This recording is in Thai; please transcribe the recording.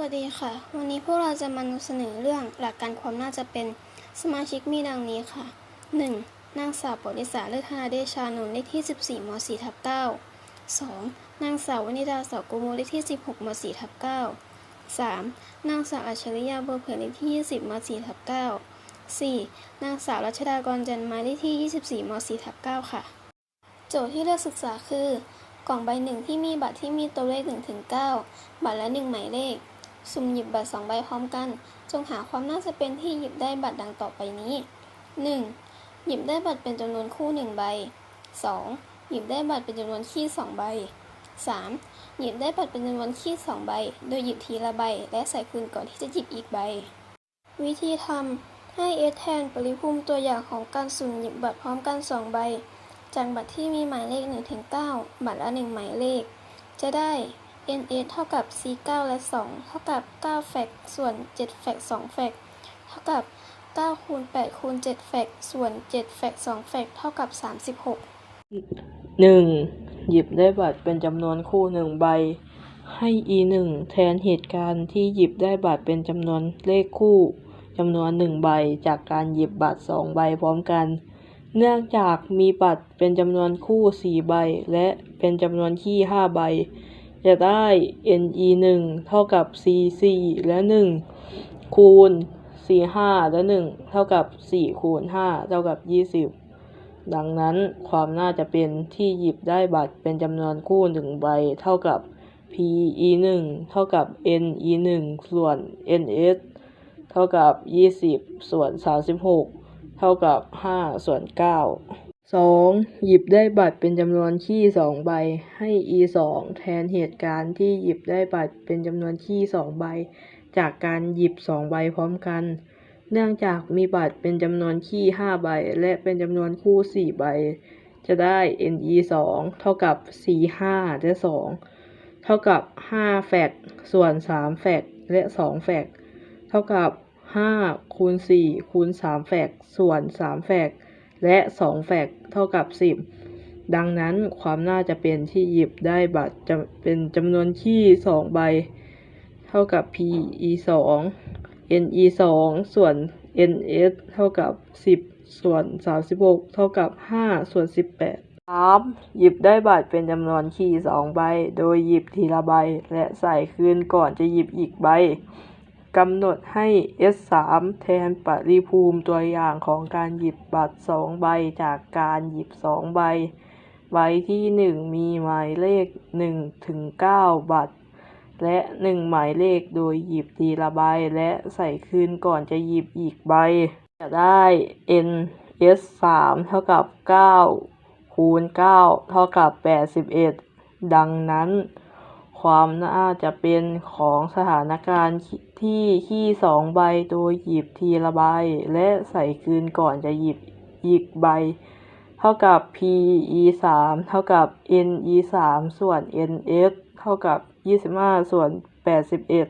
สวัสดีค่ะ วันนี้พวกเราจะมานำเสนอเรื่องหลักการความน่าจะเป็นสมาชิกมีดังนี้ค่ะ 1. นางสาวปริษาเลิศธนาเดชานนท์เลขที่ 14ม4ทับ9 2. นางสาววนิดาสาวกุโมเลขที่ 16ม4ทับ9 3. นางสาวอัจฉริยาบัวเผือเลขที่ 20ม4ทับ9 4. นางสาวรัชดากรจันไม้เลขที่ 24ม4ทับ9ค่ะ โจทย์ที่เลือกศึกษาคือ กล่องใบหนึ่งที่มีบัตรที่มีตัวเลข1ถึง9บัตรละ 1 หมายเลข สุ่มหยิบบัตร2ใบพร้อมกัน จงหาความน่าจะเป็นที่หยิบได้บัตรดังต่อไปนี้ 1. หยิบได้บัตรเป็นจำนวนคู่1ใบ 2. หยิบได้บัตรเป็นจำนวนคี่2ใบ 3. หยิบได้บัตรเป็นจำนวนคี่2ใบ โดยหยิบทีละใบ และใส่คืนก่อนที่จะหยิบอีกใบ วิธีทำให้ S แทนปริภูมิตัวอย่างของการสุ่มหยิบบัตรพร้อมกัน2ใบจากบัตรที่มีหมายเลข1ถึง9บัตรละ1หมายเลข จะได้ NS เท่ากับ C9 และ 2 เท่ากับ 9 แฟกส่วน 7 แฟก2แฟกเท่ากับ 9 คูณ 8 คูณ 7 แฟกส่วน 7 แฟก2แฟกเท่ากับ 36หนึ่งหยิบได้บัตรเป็นจำนวนคู่หนึ่งใบ ให้ e หนึ่งแทนเหตุการณ์ที่หยิบได้บัตรเป็นจำนวนเลขคู่จำนวนหนึ่งใบ จากการหยิบบัตรสองใบพร้อมกัน เนื่องจากมีบัตรเป็นจำนวนคู่สี่ใบ และเป็นจำนวนขี้ห้าใบ จะได้ n e หนึ่งเท่ากับ c สี่และหนึ่งคูณ c ห้าและหนึ่งเท่ากับสี่คูณห้าเท่ากับยี่สิบดังนั้นความน่าจะเป็นที่หยิบได้บัตรเป็นจำนวนคู่หนึ่งใบเท่ากับ p e หนึ่งเท่ากับ n e หนึ่งส่วน n s เท่ากับยี่สิบส่วนสามสิบหกเท่ากับห้าส่วนเก้า สองหยิบได้บัตรเป็นจำนวนขี้สองใบ ให้ e สองแทนเหตุการณ์ที่หยิบได้บัตรเป็นจำนวนขี้สองใบ จากการหยิบสองใบพร้อมกัน เนื่องจากมีบัตรเป็นจำนวนขี้ห้าใบ และเป็นจำนวนคู่สี่ใบ จะได้ NE สองเท่ากับ C ห้าและสองเท่ากับห้าแฟกส่วนสามแฟกและสองแฟกเท่ากับห้าคูณสี่คูณสามแฟกส่วนสามแฟก และสองแฟกเท่ากับสิบดังนั้นความน่าจะเป็นที่หยิบได้บัตรจะเป็นจำนวนขี้สองใบ เท่ากับ PE สอง NE สองส่วน NS เท่ากับสิบส่วนสามสิบหกเท่ากับห้าส่วนสิบแปดสามหยิบได้บัตรเป็นจำนวนคีย์สองใบ โดยหยิบทีละใบ และใส่คืนก่อนจะหยิบอีกใบ กำหนดให้ S สามแทนปริภูมิตัวอย่างของการหยิบบัตรสองใบจากการหยิบสองใบ ใบที่หนึ่งมีหมายเลขหนึ่งถึงเก้าบัตร และหนึ่งหมายเลขโดยหยิบทีละใบ และใส่คืนก่อนจะหยิบอีกใบ จะได้ n s สามเท่ากับเก้าคูณเก้าเท่ากับแปดสิบเอ็ดดังนั้น ความน่าจะเป็นของสถานการณ์ที่ขี้สองใบโดยหยิบทีละใบ และใส่คืนก่อนจะหยิบอีกใบ เท่ากับ p e สามเท่ากับ n e สามส่วน n s เท่ากับยี่สิบห้าส่วนแปดสิบเอ็ด